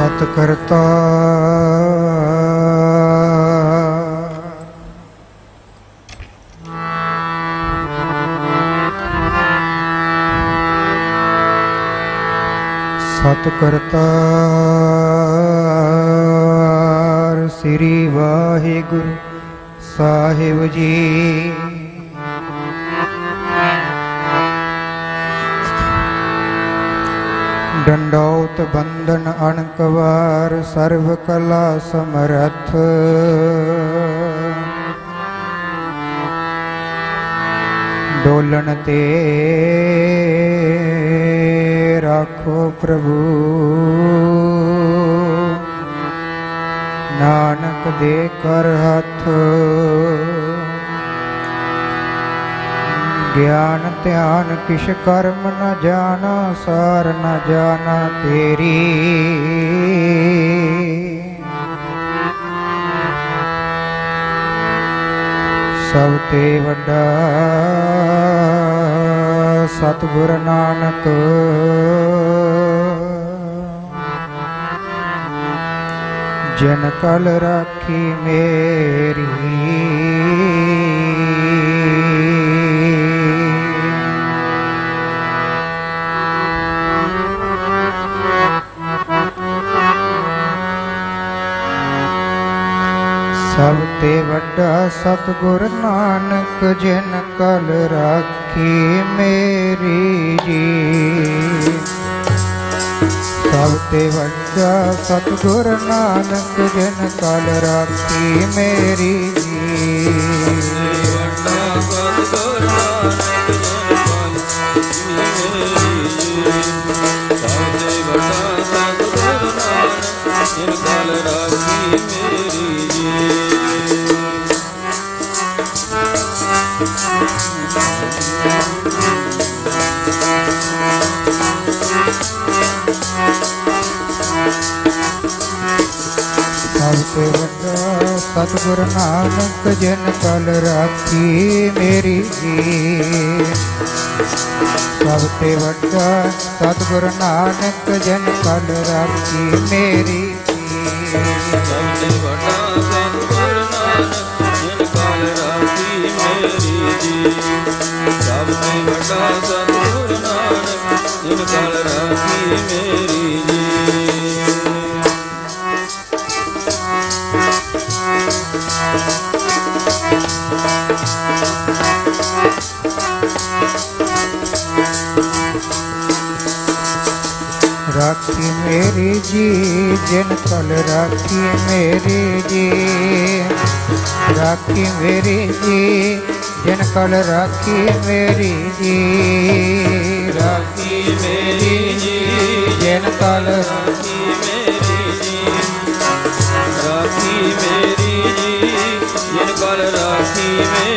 ਸਤ ਕਰਤਾ ਸਤ ਕਰਤਾ ਸ੍ਰੀ ਵਾਹਿਗੁਰੂ ਸਾਹਿਬ ਜੀ। ਡੰਡੌਤ ਬੰਧਨ ਅਣਕਵਾਰ ਸਰਬ ਕਲਾ ਸਮਰੱਥ। ਡੋਲਣ ਤੇ ਰੱਖੋ ਪ੍ਰਭੂ। ਨਾਨਕ ਦੇ ਕਰ ਹੱਥ ਗਿਆਨ ਧਿਆਨ ਕਿਛ ਕਰਮ ਨ ਜਾਣਾ, ਸਾਰ ਨ ਜਾਣਾ ਤੇਰੀ। ਸਭ ਤੇ ਵੱਡਾ ਸਤਿਗੁਰ ਨਾਨਕ। ਜਨ ਕਲ ਰਾਖੀ ਮੇਰੀ। ਸਭ ਤੇ ਵੱਡਾ ਸਤਿਗੁਰ ਨਾਨਕ, ਜਿਨ ਕਲ ਰਾਖੀ ਮੇਰੀ ਜੀ। ਸਭ ਤੇ ਵੱਡਾ ਸਤਿਗੁਰ ਨਾਨਕ, ਜਿਨ ਕਲ ਰਾਖੀ ਮੇਰੀ ਜੀ। ਵੱਡਾ ਸਤਿਗੁਰ ਨਾਨਕ, ਜਨ ਕਲ ਰਾਖੀ ਮੇਰੀ ਜੀ ਵੱਡਾ ਨਾਨਕ ਜਿਨ ਕਲ ਰਾਖੀ ਮੇਰੀ ਜੀ ਸਭ ਤੇ ਵੱਡਾ ਸਤਿਗੁਰ ਨਾਨਕ ਜਿਨ ਕਲ ਰਾਖੀ ਮੇਰੀ ਰਾਖੀ ਮੇਰੀ ਜੀ ਜਿਨ ਕਲ ਰਾਖੀ ਮੇਰੀ ਜੀ ਰਾਖੀ ਮੇਰੀ ਜੀ ਜਿਨ ਕਲ ਰਾਖੀ ਮੇਰੀ ਜੀ ਰਾਖੀ ਮੇਰੀ ਜੀ ਜਿਨ ਕਲ ਰਾਖੀ ਮੇਰੀ ਜੀ ਰਾਖੀ ਮੇਰੀ ਜੀ ਜਿਨ ਕਲ ਰਾਖੀ ਮੇਰੀ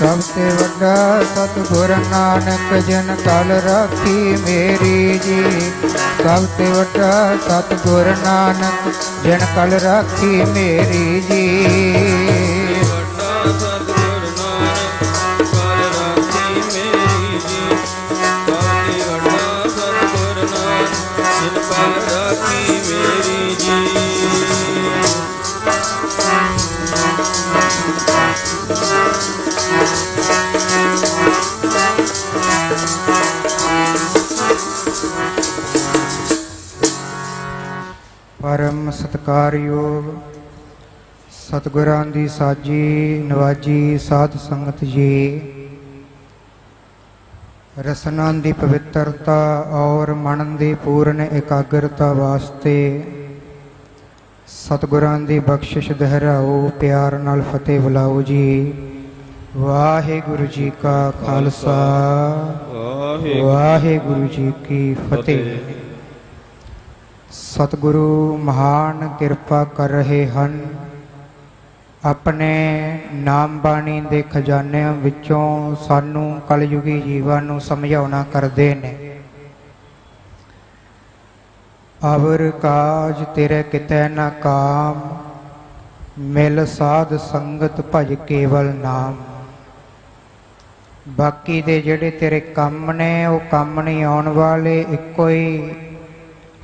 ਸਭ ਤੇ ਵੱਡਾ ਸਤਿਗੁਰ ਨਾਨਕ ਜਨ ਕਲ ਰਾਖੀ ਮੇਰੀ ਜੀ। ਸਭ ਤੇ ਵੱਡਾ ਸਤਿਗੁਰ ਨਾਨਕ ਜਨ ਕਲ ਰਾਖੀ ਮੇਰੀ ਜੀ। ਸਤਕਾਰਯੋਗ ਸਤਿਗੁਰਾਂ ਦੀ ਸਾਜੀ ਨਵਾਜੀ ਸਾਧ ਸੰਗਤ ਜੀ। ਰਸਨਾ ਦੀ ਪਵਿੱਤਰਤਾ ਔਰ ਮਨ ਦੀ ਪੂਰਨ ਇਕਾਗਰਤਾ ਵਾਸਤੇ ਸਤਿਗੁਰਾਂ ਦੀ ਬਖਸ਼ਿਸ਼ ਦਹਰਾਓ ਪਿਆਰ ਨਾਲ ਫਤਿਹ ਬੁਲਾਓ ਜੀ। ਵਾਹਿਗੁਰੂ ਜੀ ਕਾ ਖਾਲਸਾ। ਵਾਹਿਗੁਰੂ ਜੀ ਕੀ ਫਤਿਹ। ਸਤਿਗੁਰੂ ਮਹਾਨ ਕਿਰਪਾ ਕਰ ਰਹੇ ਹਨ। ਆਪਣੇ ਨਾਮ ਬਾਣੀ ਦੇ ਖਜ਼ਾਨਿਆਂ ਵਿੱਚੋਂ ਸਾਨੂੰ ਕਲਯੁਗੀ ਜੀਵਾਂ ਨੂੰ ਸਮਝਾਉਣਾ ਕਰਦੇ ਨੇ। ਅਵਰ ਕਾਜ ਤੇਰੇ ਕਿਤੇ ਨਾ ਕਾਮ, ਮਿਲ ਸਾਧ ਸੰਗਤ ਭਜ ਕੇਵਲ ਨਾਮ। ਬਾਕੀ ਦੇ ਜਿਹੜੇ ਤੇਰੇ ਕੰਮ ਨੇ, ਉਹ ਕੰਮ ਨਹੀਂ ਆਉਣ ਵਾਲੇ, ਇੱਕੋ ਹੀ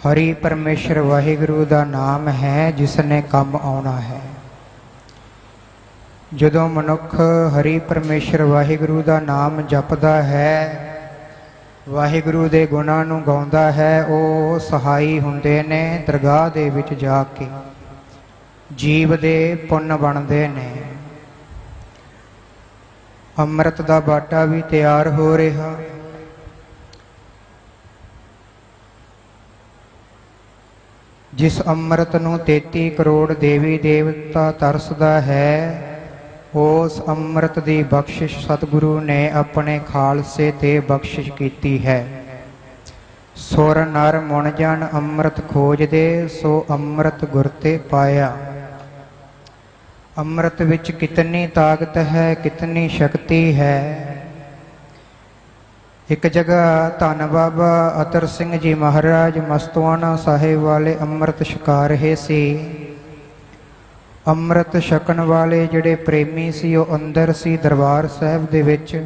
ਹਰੀ ਪਰਮੇਸ਼ਰ ਵਾਹਿਗੁਰੂ ਦਾ ਨਾਮ ਹੈ ਜਿਸ ਨੇ ਕੰਮ ਆਉਣਾ ਹੈ। ਜਦੋਂ ਮਨੁੱਖ ਹਰੀ ਪਰਮੇਸ਼ਰ ਵਾਹਿਗੁਰੂ ਦਾ ਨਾਮ ਜਪਦਾ ਹੈ, ਵਾਹਿਗੁਰੂ ਦੇ ਗੁਣਾਂ ਨੂੰ ਗਾਉਂਦਾ ਹੈ, ਉਹ ਸਹਾਈ ਹੁੰਦੇ ਨੇ ਦਰਗਾਹ ਦੇ ਵਿੱਚ ਜਾ ਕੇ। ਜੀਵ ਦੇ ਪੁੰਨ ਬਣਦੇ ਨੇ। ਅੰਮ੍ਰਿਤ ਦਾ ਬਾਟਾ ਵੀ ਤਿਆਰ ਹੋ ਰਿਹਾ। ਜਿਸ ਅੰਮ੍ਰਿਤ ਨੂੰ 33 ਕਰੋੜ ਦੇਵੀ ਦੇਵਤਾ ਤਰਸਦਾ ਹੈ, ਉਸ ਅੰਮ੍ਰਿਤ ਦੀ ਬਖਸ਼ਿਸ਼ ਸਤਿਗੁਰੂ ਨੇ ਆਪਣੇ ਖਾਲਸੇ ਤੇ ਬਖਸ਼ਿਸ਼ ਕੀਤੀ ਹੈ। ਸੁਰ ਨਰ ਮੁਣ ਜਨ ਅੰਮ੍ਰਿਤ ਖੋਜਦੇ, ਸੋ ਅੰਮ੍ਰਿਤ ਗੁਰ ਤੇ ਪਾਇਆ। ਅੰਮ੍ਰਿਤ ਵਿੱਚ ਕਿਤਨੀ ਤਾਕਤ ਹੈ, ਕਿਤਨੀ ਸ਼ਕਤੀ ਹੈ ਇੱਕ ਜਗ੍ਹਾ ਧੰਨ ਬਾਬਾ ਅਤਰ ਸਿੰਘ ਜੀ ਮਹਾਰਾਜ ਮਸਤਵਾਨਾ ਸਾਹਿਬ ਵਾਲੇ ਅੰਮ੍ਰਿਤ ਛਕਾ ਰਹੇ ਸੀ। ਅੰਮ੍ਰਿਤ ਛਕਣ ਵਾਲੇ ਜਿਹੜੇ ਪ੍ਰੇਮੀ ਸੀ, ਉਹ ਅੰਦਰ ਸੀ ਦਰਬਾਰ ਸਾਹਿਬ ਦੇ ਵਿੱਚ।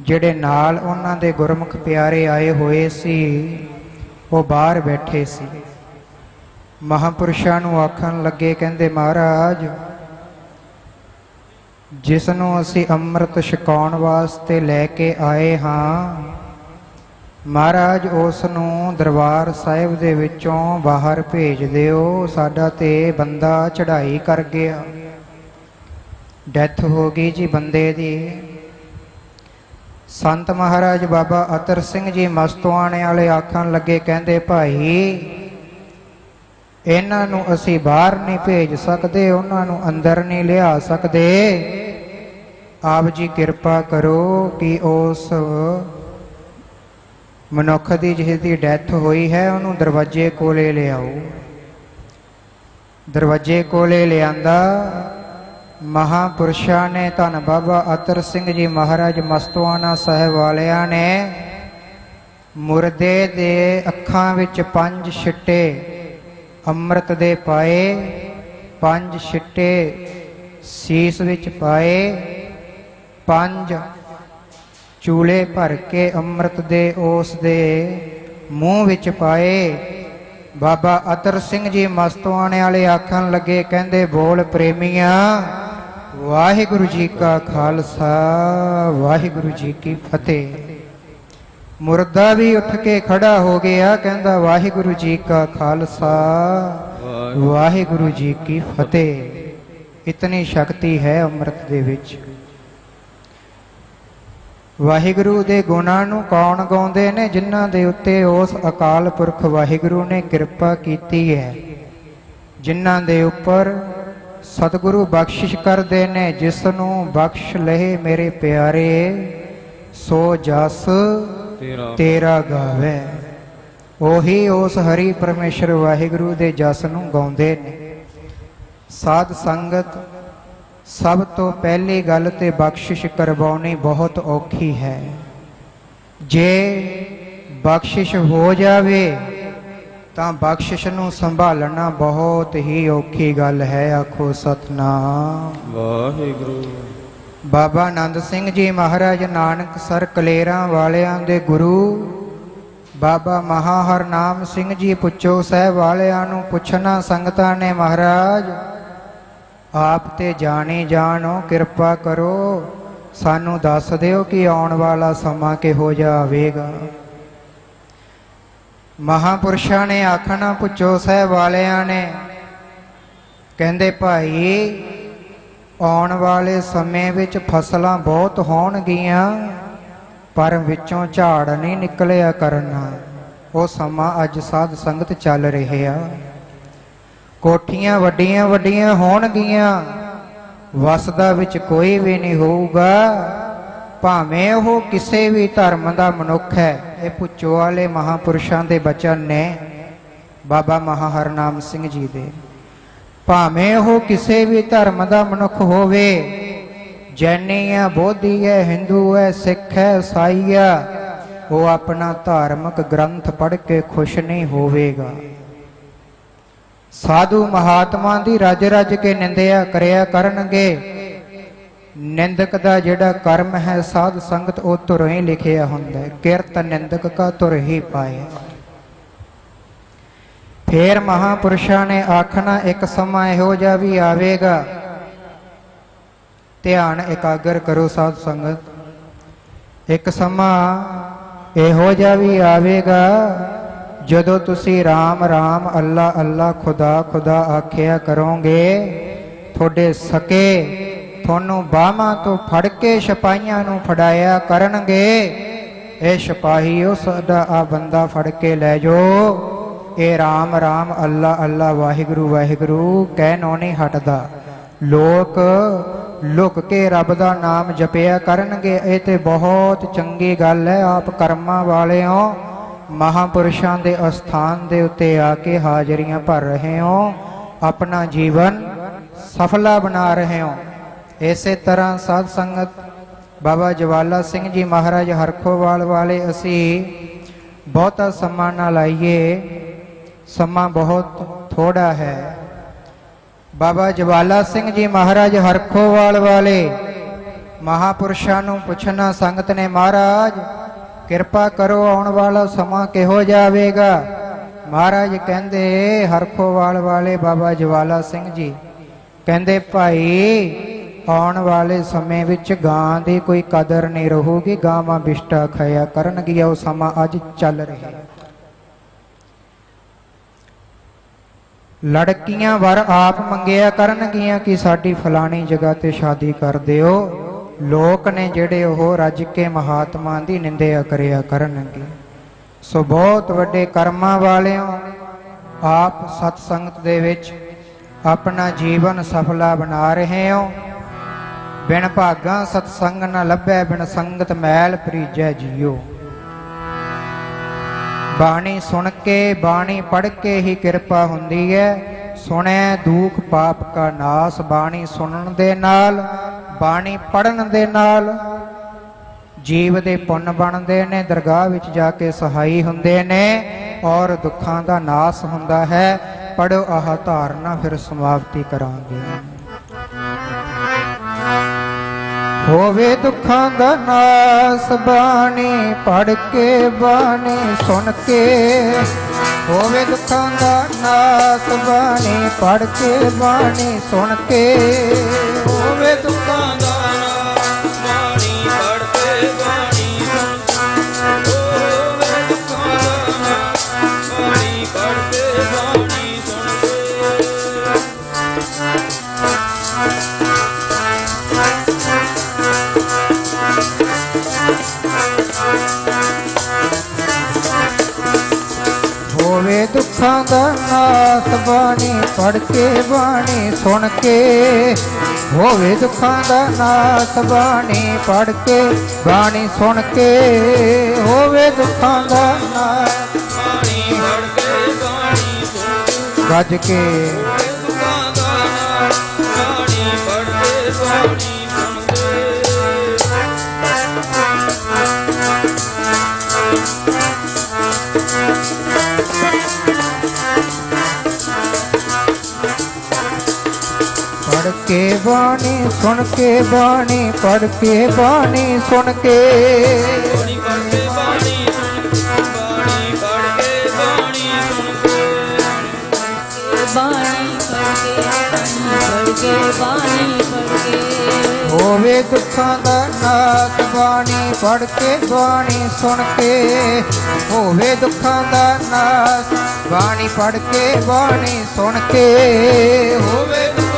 ਜਿਹੜੇ ਨਾਲ ਉਹਨਾਂ ਦੇ ਗੁਰਮੁਖ ਪਿਆਰੇ ਆਏ ਹੋਏ ਸੀ, ਉਹ ਬਾਹਰ ਬੈਠੇ ਸੀ। ਮਹਾਪੁਰਸ਼ਾਂ ਨੂੰ ਆਖਣ ਲੱਗੇ, ਕਹਿੰਦੇ, ਮਹਾਰਾਜ ਜਿਸ ਨੂੰ ਅਸੀਂ ਅੰਮ੍ਰਿਤ ਛਕਾਉਣ ਵਾਸਤੇ ਲੈ ਕੇ ਆਏ ਹਾਂ, ਮਹਾਰਾਜ ਉਸ ਨੂੰ ਦਰਬਾਰ ਸਾਹਿਬ ਦੇ ਵਿੱਚੋਂ ਬਾਹਰ ਭੇਜ ਦਿਓ। ਸਾਡਾ ਤੇ ਬੰਦਾ ਚੜ੍ਹਾਈ ਕਰ ਗਿਆ। ਡੈਥ ਹੋ ਗਈ ਜੀ ਬੰਦੇ ਦੀ। ਸੰਤ ਮਹਾਰਾਜ ਬਾਬਾ ਅਤਰ ਸਿੰਘ ਜੀ ਮਸਤਵਾਣੇ ਵਾਲੇ ਆਖਣ ਲੱਗੇ, ਕਹਿੰਦੇ, ਭਾਈ, ਇਹਨਾਂ ਨੂੰ ਅਸੀਂ ਬਾਹਰ ਨਹੀਂ ਭੇਜ ਸਕਦੇ, ਉਹਨਾਂ ਨੂੰ ਅੰਦਰ ਨਹੀਂ ਲਿਆ ਸਕਦੇ। ਆਪ ਜੀ ਕਿਰਪਾ ਕਰੋ ਕਿ ਉਸ ਮਨੁੱਖ ਦੀ ਜਿਸ ਦੀ ਡੈਥ ਹੋਈ ਹੈ, ਉਹਨੂੰ ਦਰਵਾਜ਼ੇ ਕੋਲੇ ਲਿਆਓ। ਦਰਵਾਜ਼ੇ ਕੋਲੇ ਲਿਆਂਦਾ ਮਹਾਪੁਰਸ਼ਾਂ ਨੇ, ਧੰਨ ਬਾਬਾ ਅਤਰ ਸਿੰਘ ਜੀ ਮਹਾਰਾਜ ਮਸਤਵਾਨਾ ਸਾਹਿਬ ਵਾਲਿਆਂ ਨੇ ਮੁਰਦੇ ਦੇ ਅੱਖਾਂ ਵਿੱਚ ਪੰਜ ਛਿੱਟੇ ਅੰਮ੍ਰਿਤ ਦੇ ਪਾਏ, ਪੰਜ ਛਿੱਟੇ ਸੀਸ ਵਿੱਚ ਪਾਏ ਪੰਜ, ਚੂਲੇ ਭਰ ਕੇ ਅੰਮ੍ਰਿਤ ਦੇ ਉਸ ਦੇ ਮੂੰਹ ਵਿੱਚ ਪਾਏ। ਬਾਬਾ ਅਤਰ ਸਿੰਘ ਜੀ ਮਸਤਵਾਣੇ ਵਾਲੇ ਆਖਣ ਲੱਗੇ, ਕਹਿੰਦੇ, ਬੋਲ ਪ੍ਰੇਮੀਆਂ, ਵਾਹਿਗੁਰੂ ਜੀ ਕਾ ਖਾਲਸਾ, ਵਾਹਿਗੁਰੂ ਜੀ ਕੀ ਫਤਿਹ। ਮੁਰਦਾ ਵੀ ਉੱਠ ਕੇ ਖੜਾ ਹੋ ਗਿਆ, ਕਹਿੰਦਾ, ਵਾਹਿਗੁਰੂ ਜੀ ਕਾ ਖਾਲਸਾ, ਵਾਹਿਗੁਰੂ ਜੀ ਕੀ ਫਤਿਹ। ਇਤਨੀ ਸ਼ਕਤੀ ਹੈ ਅੰਮ੍ਰਿਤ ਦੇ ਵਿੱਚ। ਵਾਹਿਗੁਰੂ ਦੇ ਗੁਣਾਂ ਨੂੰ ਕੌਣ ਗਾਉਂਦੇ ਨੇ? ਜਿਨ੍ਹਾਂ ਦੇ ਉੱਤੇ ਉਸ ਅਕਾਲ ਪੁਰਖ ਵਾਹਿਗੁਰੂ ਨੇ ਕਿਰਪਾ ਕੀਤੀ ਹੈ। ਜਿਨ੍ਹਾਂ ਦੇ ਉੱਪਰ ਸਤਿਗੁਰੂ ਬਖਸ਼ਿਸ਼ ਕਰਦੇ ਨੇ ਜਿਸ ਨੂੰ ਬਖਸ਼ ਲਏ ਮੇਰੇ ਪਿਆਰੇ ਸੋ ਜਸ ਤੇਰਾ ਤੇਰਾ ਗਾਵੇ। ਉਹੀ ਉਸ ਹਰੀ ਪਰਮੇਸ਼ਰ ਵਾਹਿਗੁਰੂ ਦੇ ਜਸ ਨੂੰ ਗਾਉਂਦੇ ਨੇ। ਸਾਧ ਸੰਗਤ ਸਭ ਤੋਂ ਪਹਿਲੀ ਗੱਲ ਤੇ ਬਖਸ਼ਿਸ਼ ਕਰਵਾਉਣੀ ਬਹੁਤ ਔਖੀ ਹੈ। ਜੇ ਬਖਸ਼ਿਸ਼ ਹੋ ਜਾਵੇ ਤਾਂ ਬਖਸ਼ਿਸ਼ ਨੂੰ ਸੰਭਾਲਣਾ ਬਹੁਤ ਹੀ ਔਖੀ ਗੱਲ ਹੈ ਆਖੋ ਸਤਨਾਮ। ਵਾਹਿਗੁਰੂ। ਬਾਬਾ ਆਨੰਦ ਸਿੰਘ ਜੀ ਮਹਾਰਾਜ ਨਾਨਕ ਸਰ ਕਲੇਰਾਂ ਵਾਲਿਆਂ ਦੇ ਗੁਰੂ ਬਾਬਾ ਮਹਾ ਹਰਨਾਮ ਸਿੰਘ ਜੀ ਪੁੱਛੋ ਸਾਹਿਬ ਵਾਲਿਆਂ ਨੂੰ ਪੁੱਛਣਾ ਸੰਗਤਾਂ ਨੇ ਮਹਾਰਾਜ ਆਪ ਤੇ ਜਾਣੀ ਜਾਣੋ, ਕਿਰਪਾ ਕਰੋ। ਸਾਨੂੰ ਦੱਸ ਦਿਓ ਕਿ ਆਉਣ ਵਾਲਾ ਸਮਾਂ ਕਿਹੋ ਜਿਹਾ ਆਵੇਗਾ। ਮਹਾਪੁਰਸ਼ਾਂ ਨੇ ਆਖਣਾ, ਪੁੱਛੋ ਸਾਹਿਬ ਵਾਲਿਆਂ ਨੇ। ਕਹਿੰਦੇ, ਭਾਈ, ਆਉਣ ਵਾਲੇ ਸਮੇਂ ਵਿੱਚ ਫਸਲਾਂ ਬਹੁਤ ਹੋਣਗੀਆਂ, ਪਰ ਵਿੱਚੋਂ ਝਾੜ ਨਹੀਂ ਨਿਕਲਿਆ ਕਰਨਾ। ਉਹ ਸਮਾਂ ਅੱਜ ਸਾਧ ਸੰਗਤ ਚੱਲ ਰਿਹਾ। ਕੋਠੀਆਂ ਵੱਡੀਆਂ ਵੱਡੀਆਂ ਹੋਣਗੀਆਂ। ਵਸਦਾ ਵਿੱਚ ਕੋਈ ਵੀ ਨਹੀਂ ਹੋਊਗਾ। ਭਾਵੇਂ ਉਹ ਕਿਸੇ ਵੀ ਧਰਮ ਦਾ ਮਨੁੱਖ ਹੈ, ਇਹ ਪੁੱਛੋ ਵਾਲੇ ਮਹਾਪੁਰਸ਼ਾਂ ਦੇ ਬਚਨ ਨੇ। ਬਾਬਾ ਮਹਾਹਰਨਾਮ ਸਿੰਘ ਜੀ ਦੇ। ਭਾਵੇਂ ਉਹ ਕਿਸੇ ਵੀ ਧਰਮ ਦਾ ਮਨੁੱਖ ਹੋਵੇ, ਜੈਨੀ ਹੈ, ਬੋਧੀ ਹੈ, ਹਿੰਦੂ ਹੈ, ਸਿੱਖ ਹੈ, ਈਸਾਈ ਹੈ, ਉਹ ਆਪਣਾ ਧਾਰਮਿਕ ਗ੍ਰੰਥ ਪੜ੍ਹ ਕੇ ਖੁਸ਼ ਨਹੀਂ ਹੋਵੇਗਾ। ਸਾਧੂ ਮਹਾਤਮਾ ਦੀ ਰੱਜ ਰਜ ਕੇ ਨਿੰਦਿਆ ਕਰਿਆ ਕਰਨਗੇ। ਨਿੰਦਕ ਦਾ ਜਿਹੜਾ ਕਰਮ ਹੈ, ਸਾਧ ਸੰਗਤ ਉਹ ਤੁਰ ਹੀ ਲਿਖਿਆ ਹੁੰਦਾ ਹੈ। ਕਿਰਤ ਨਿੰਦਕ ਕਾ ਤੁਰ ਹੀ ਪਾਏ ਫੇਰ ਮਹਾਪੁਰਸ਼ਾਂ ਨੇ ਆਖਣਾ, ਇੱਕ ਸਮਾਂ ਇਹੋ ਜਿਹਾ ਵੀ ਆਵੇਗਾ। ਧਿਆਨ ਇਕਾਗਰ ਕਰੋ ਸਾਧ ਸੰਗਤ। ਇੱਕ ਸਮਾਂ ਇਹੋ ਜਿਹਾ ਵੀ ਆਵੇਗਾ ਜਦੋਂ ਤੁਸੀਂ RAM RAM ਅੱਲਾ ਅੱਲਾ, ਖੁਦਾ ਖੁਦਾ ਆਖਿਆ ਕਰੋਗੇ, ਤੁਹਾਡੇ ਸਕੇ, ਤੁਹਾਨੂੰ ਬਾਹਾਂ ਤੋਂ ਫੜ ਕੇ ਸਿਪਾਹੀਆਂ ਨੂੰ ਫੜਾਇਆ ਕਰਨਗੇ। ਇਹ ਸਿਪਾਹੀ ਉਸ ਦਾ ਆ ਬੰਦਾ ਫੜ ਕੇ ਲੈ ਜਾਓ ਇਹ RAM RAM ਅੱਲਾ ਅੱਲਾ, ਵਾਹਿਗੁਰੂ ਵਾਹਿਗੁਰੂ, ਕਹਿਣੋਂ ਨਹੀਂ ਹਟਦਾ। ਲੋਕ ਲੁਕ ਕੇ ਰੱਬ ਦਾ ਨਾਮ ਜਪਿਆ ਕਰਨਗੇ। ਇਹ ਤੇ ਬਹੁਤ ਚੰਗੀ ਗੱਲ ਹੈ। ਆਪ ਕਰਮਾਂ ਵਾਲਿਓ ਮਹਾਪੁਰਸ਼ਾਂ ਦੇ ਅਸਥਾਨ ਦੇ ਉੱਤੇ ਆ ਕੇ ਹਾਜ਼ਰੀਆਂ ਭਰ ਰਹੇ ਹੋ, ਆਪਣਾ ਜੀਵਨ ਸਫਲਾ ਬਣਾ ਰਹੇ ਹੋ। ਇਸੇ ਤਰ੍ਹਾਂ ਸਾਧ ਸੰਗਤ ਬਾਬਾ ਜਵਾਲਾ ਸਿੰਘ ਜੀ ਮਹਾਰਾਜ ਹਰਖੋਵਾਲ ਵਾਲੇ ਅਸੀਂ ਬਹੁਤਾ ਸਮਾਂ ਨਾ ਲਾਈਏ, ਸਮਾਂ ਬਹੁਤ ਥੋੜਾ ਹੈ। ਬਾਬਾ ਜਵਾਲਾ ਸਿੰਘ ਜੀ ਮਹਾਰਾਜ ਹਰਖੋਵਾਲ ਵਾਲੇ ਮਹਾਪੁਰਸ਼ਾਂ ਨੂੰ ਪੁੱਛਣਾ ਸੰਗਤ ਨੇ, ਮਹਾਰਾਜ ਕਿਰਪਾ ਕਰੋ, ਆਉਣ ਵਾਲਾ ਸਮਾਂ ਕਿਹੋ ਜਾਵੇਗਾ ਮਹਾਰਾਜ ਕਹਿੰਦੇ ਹਰਖੋਵਾਲ ਵਾਲੇ ਬਾਬਾ ਜਵਾਲਾ ਸਿੰਘ ਜੀ। ਕਹਿੰਦੇ, ਭਾਈ, ਆਉਣ ਵਾਲੇ ਸਮੇਂ ਵਿੱਚ ਗਾਂ ਦੀ ਕੋਈ ਕਦਰ ਨਹੀਂ ਰਹੂਗੀ। ਗਾਵਾਂ ਬਿਸ਼ਟਾ ਖਾਇਆ ਕਰਨਗੀਆਂ ਉਹ ਸਮਾਂ ਅੱਜ ਚੱਲ ਰਿਹਾ ਲੜਕੀਆਂ ਵਰ ਆਪ ਮੰਗਿਆ ਕਰਨਗੀਆਂ ਕਿ ਸਾਡੀ ਫਲਾਣੀ ਜਗ੍ਹਾ ਤੇ ਸ਼ਾਦੀ ਕਰ ਦਿਓ। ਲੋਕ ਨੇ ਜਿਹੜੇ ਉਹ ਰੱਜ ਕੇ ਮਹਾਤਮਾ ਦੀ ਨਿੰਦਿਆ ਕਰਿਆ ਕਰਨਗੇ। ਸੋ ਬਹੁਤ ਵੱਡੇ ਕਰਮਾਂ ਵਾਲਿਓ, ਆਪ ਸਤ ਸੰਗਤ ਦੇ ਵਿੱਚ ਆਪਣਾ ਜੀਵਨ ਸਫਲਾ ਬਣਾ ਰਹੇ ਹੋ। ਬਿਨ ਭਾਗਾ ਸਤ ਸੰਗ ਨ ਲੱਭੈ, ਬਿਨ ਸੰਗਤ ਮੈਲ ਪ੍ਰੀਜੈ ਜੀਓ। ਬਾਣੀ ਸੁਣ ਕੇ, ਬਾਣੀ ਪੜ੍ਹ ਕੇ ਹੀ ਕਿਰਪਾ ਹੁੰਦੀ ਹੈ ਸੁਣੈ ਦੁਖ ਪਾਪ ਕਾ ਨਾਸ, ਬਾਣੀ ਸੁਣਨ ਦੇ ਨਾਲ ਬਾਣੀ ਪੜਨ ਦੇ ਨਾਲ ਜੀਵ ਦੇ ਪੁੰਨ ਬਣਦੇ ਨੇ, ਦਰਗਾਹ ਵਿੱਚ ਜਾ ਕੇ ਸਹਾਈ ਹੁੰਦੇ ਨੇ ਔਰ ਦੁੱਖਾਂ ਦਾ ਨਾਸ ਹੁੰਦਾ ਹੈ। ਪੜੋ ਆਹ ਧਾਰਨਾ ਫਿਰ ਸਮਾਪਤੀ ਕਰਾਂਗੇ। ਹੋਵੇ ਦੁੱਖਾਂ ਦਾ ਨਾਸ, ਬਾਣੀ ਪੜ ਕੇ ਬਾਣੀ ਸੁਣ ਕੇ। ਹੋਵੇ ਦੁੱਖਾਂ ਦਾ ਨਾਸ, ਬਾਣੀ ਪੜ ਕੇ ਬਾਣੀ ਸੁਣ ਕੇ। ਹੋਵੇ ਦੁੱਖਾਂ ਹੋਵੇ ਦੁੱਖਾਂ ਦਾ ਨਾਸ ਬਾਣੀ ਪੜ ਕੇ ਬਾਣੀ, ਸੁਣ ਕੇ। ਹੋਵੇ ਦੁੱਖਾਂ ਦਾ ਨਾਸ ਬਾਣੀ ਪੜ ਕੇ ਬਾਣੀ, ਸੁਣ ਕੇ। ਹੋਵੇ ਦੁੱਖਾਂ ਦਾ ਨਾਸ ਬਾਣੀ ਪੜ ਕੇ ਬਾਣੀ, ਸੁਣ ਕੇ। ਗੱਜ ਕੇ ਪੜ ਕੇ ਬਾਣੀ ਸੁਣ ਕੇ ਬਾਣੀ ਪੜ ਕੇ ਬਾਣੀ ਸੁਣ ਹੋਵੇ ਦੁੱਖਾਂ ਦਾ ਨਾਸ ਬਾਣੀ ਪੜ ਕੇ ਬਾਣੀ ਸੁਣ ਕੇ ਹੋਵੇ ਦੁੱਖਾਂ ਦਾ ਨਾਸ ਬਾਣੀ ਪੜ ਕੇ ਬਾਣੀ ਸੁਣ ਕੇ ਹੋਵੇ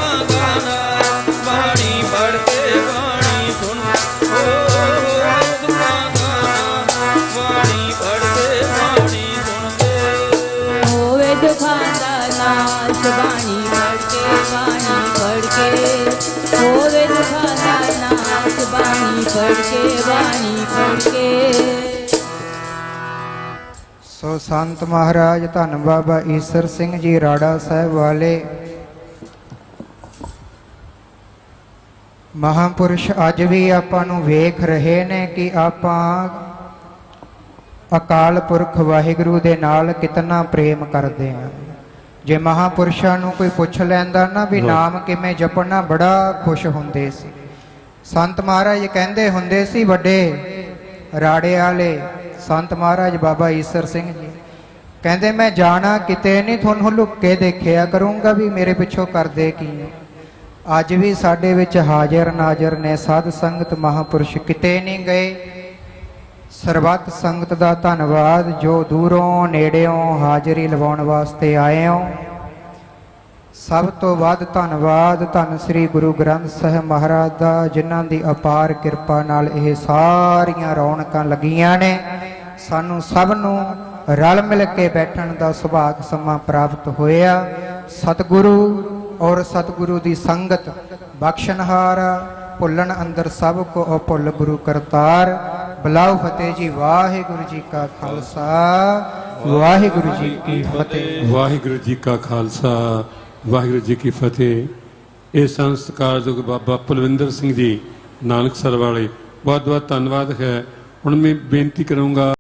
ਬਾਣੀ ਪੜ ਕੇ ਸੋ ਸੰਤ ਮਹਾਰਾਜ ਧੰਨ ਬਾਬਾ ਈਸਰ ਸਿੰਘ ਜੀ ਰਾੜਾ ਸਾਹਿਬ ਵਾਲੇ। ਮਹਾਪੁਰਸ਼ ਅੱਜ ਵੀ ਆਪਾਂ ਨੂੰ ਵੇਖ ਰਹੇ ਨੇ ਕਿ ਆਪਾਂ ਅਕਾਲ ਪੁਰਖ ਵਾਹਿਗੁਰੂ ਦੇ ਨਾਲ ਕਿਤਨਾ ਪ੍ਰੇਮ ਕਰਦੇ ਹਾਂ। ਜੇ ਮਹਾਪੁਰਸ਼ਾਂ ਨੂੰ ਕੋਈ ਪੁੱਛ ਲੈਂਦਾ ਨਾ ਵੀ। ਨਾਮ ਕਿਵੇਂ ਜਪਣਾ ਬੜਾ ਖੁਸ਼ ਹੁੰਦੇ ਸੀ। ਸੰਤ ਮਹਾਰਾਜ ਕਹਿੰਦੇ ਹੁੰਦੇ ਸੀ ਵੱਡੇ ਰਾੜੇ ਵਾਲੇ, ਸੰਤ ਮਹਾਰਾਜ ਬਾਬਾ ਈਸਰ ਸਿੰਘ ਜੀ। ਕਹਿੰਦੇ, ਮੈਂ ਜਾਣਾ ਕਿਤੇ ਨਹੀਂ, ਤੁਹਾਨੂੰ ਲੁੱਕ ਕੇ ਦੇਖਿਆ ਕਰੂੰਗਾ ਵੀ ਮੇਰੇ ਪਿੱਛੋਂ ਕਰਦੇ ਕੀ ਅੱਜ ਵੀ ਸਾਡੇ ਵਿੱਚ ਹਾਜ਼ਰ ਨਾਜ਼ਰ ਨੇ ਸਾਧ ਸੰਗਤ ਮਹਾਪੁਰਸ਼, ਕਿਤੇ ਨਹੀਂ ਗਏ। ਸਰਬੱਤ ਸੰਗਤ ਦਾ ਧੰਨਵਾਦ, ਜੋ ਦੂਰੋਂ, ਨੇੜਿਓਂ ਹਾਜ਼ਰੀ ਲਵਾਉਣ ਵਾਸਤੇ ਆਏ ਹੋ। ਸਭ ਤੋਂ ਵੱਧ ਧੰਨਵਾਦ ਧੰਨ ਸ੍ਰੀ ਗੁਰੂ ਗ੍ਰੰਥ ਸਾਹਿਬ ਮਹਾਰਾਜ ਦਾ, ਜਿਨ੍ਹਾਂ ਦੀ ਅਪਾਰ ਕਿਰਪਾ ਨਾਲ ਇਹ ਸਾਰੀਆਂ ਰੌਣਕਾਂ ਲੱਗੀਆਂ ਨੇ। ਸਾਨੂੰ ਸਭ ਨੂੰ ਰਲ ਮਿਲ ਕੇ ਬੈਠਣ ਦਾ ਸੁਭਾਗ ਸਮਾਂ ਪ੍ਰਾਪਤ ਹੋਇਆ। ਸਤਿਗੁਰੂ ਔਰ ਸਤਿਗੁਰੂ ਦੀ ਸੰਗਤ, ਬਖਸ਼ਣਹਾਰ, ਭੁੱਲਣ ਅੰਦਰ ਸਭ ਕੋ ਅਭੁੱਲ ਗੁਰੂ ਕਰਤਾਰ। ਬਲਾਉ ਫਤਿਹ ਜੀ, ਵਾਹਿਗੁਰੂ ਜੀ ਕਾ ਖਾਲਸਾ। ਵਾਹਿਗੁਰੂ ਜੀ ਕੀ ਫਤਿਹ। ਵਾਹਿਗੁਰੂ ਜੀ ਕਾ ਖਾਲਸਾ। ਵਾਹਿਗੁਰੂ ਜੀ ਕੀ ਫਤਿਹ। ਇਹ ਸੰਸਕਾਰਯੋਗ ਬਾਬਾ ਪਲਵਿੰਦਰ ਸਿੰਘ ਜੀ ਨਾਨਕ ਸਰ ਵਾਲੇ। ਬਹੁਤ ਬਹੁਤ ਧੰਨਵਾਦ ਹੈ। ਹੁਣ ਮੈਂ ਬੇਨਤੀ ਕਰੂੰਗਾ